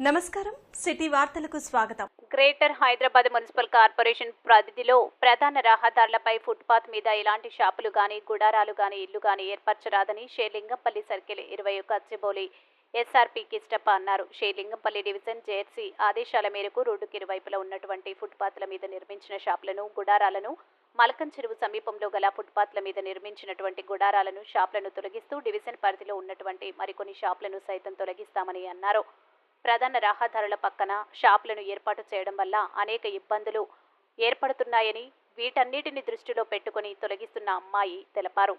నమస్కారం. సిటీ వార్తలకు స్వాగతం. గ్రేటర్ హైదరాబాద్ మున్సిపల్ కార్పొరేషన్ పరిధిలో ప్రధాన రహదారులపై ఫుట్పాత్ మీద ఎలాంటి షాపులు గాని గుడారాలు గాని ఇల్లు గాని ఏర్పరచరాదని షేలింగంపల్లి సర్కిల్ ఇరవై ఒక అచ్చిబౌలి ఎస్ఆర్పి కిష్టప్ప అన్నారు. షేలింగంపల్లి డివిజన్ జేఎస్సీ ఆదేశాల మేరకు రోడ్డుకి ఇరువైపులా ఉన్నటువంటి ఫుట్పాత్ల మీద నిర్మించిన షాపులను గుడారాలను మలకం చెరువు సమీపంలో గల ఫుట్పాత్ల మీద నిర్మించినటువంటి గుడారాలను షాపులను తొలగిస్తూ డివిజన్ పరిధిలో ఉన్నటువంటి మరికొన్ని షాపులను సైతం తొలగిస్తామని అన్నారు. ప్రధాన రహదారుల పక్కన షాపులను ఏర్పాటు చేయడం వల్ల అనేక ఇబ్బందులు ఏర్పడుతున్నాయని వీటన్నిటిని దృష్టిలో పెట్టుకుని తొలగిస్తున్న అమ్మాయి తెలిపారు.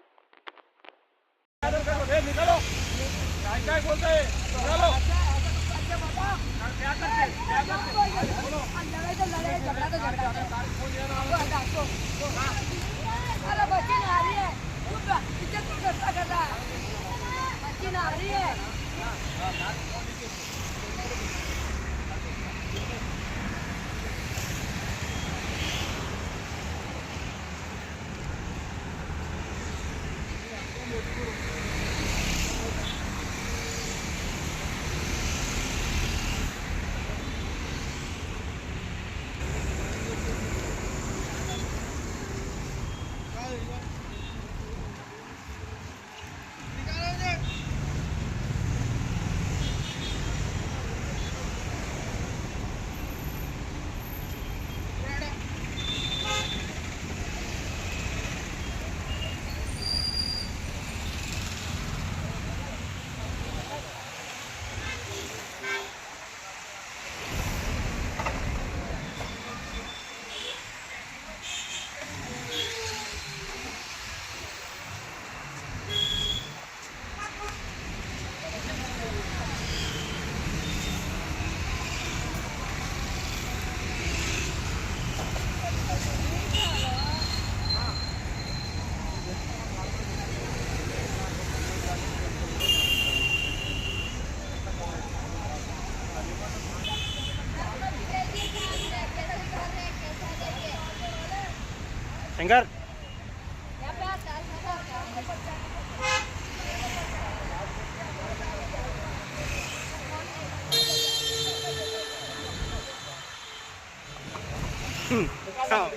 శంకర్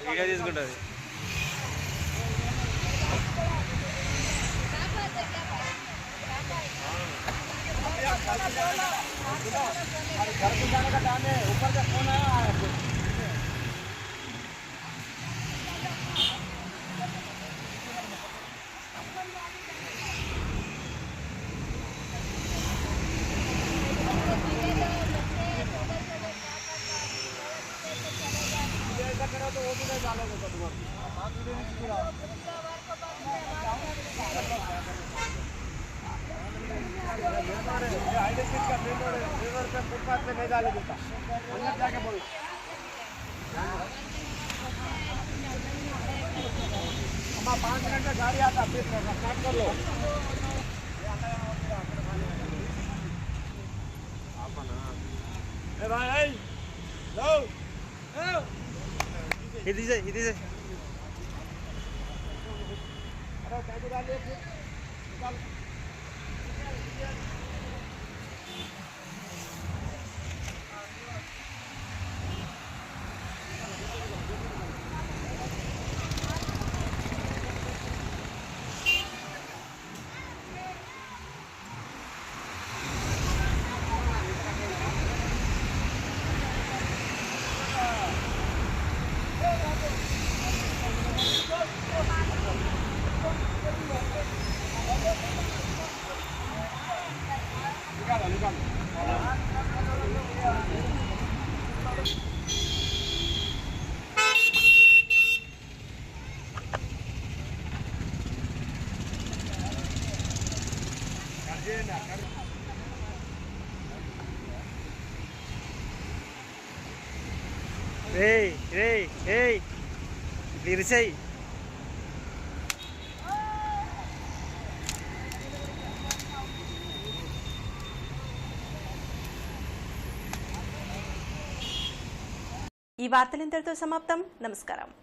వీడియో తీసుకుంటుంది. ऊपर का फोन आया करा तो वो भी नहीं डालोगे का फुटपाथ पे नहीं डाले देता अंदर जाके बोलो हमारा पाँच मिनट का गाड़ी आता फिर स्टार्ट कर लो Hey, bye, hey. Go. Go. Shankar video తీసుకుంటుంది ఇది తీసే ఇది తీసే ఏయ్. ఏయ్ ఏయ్ ఈ వార్తలు ఇంతటితో సమాప్తం. నమస్కారం.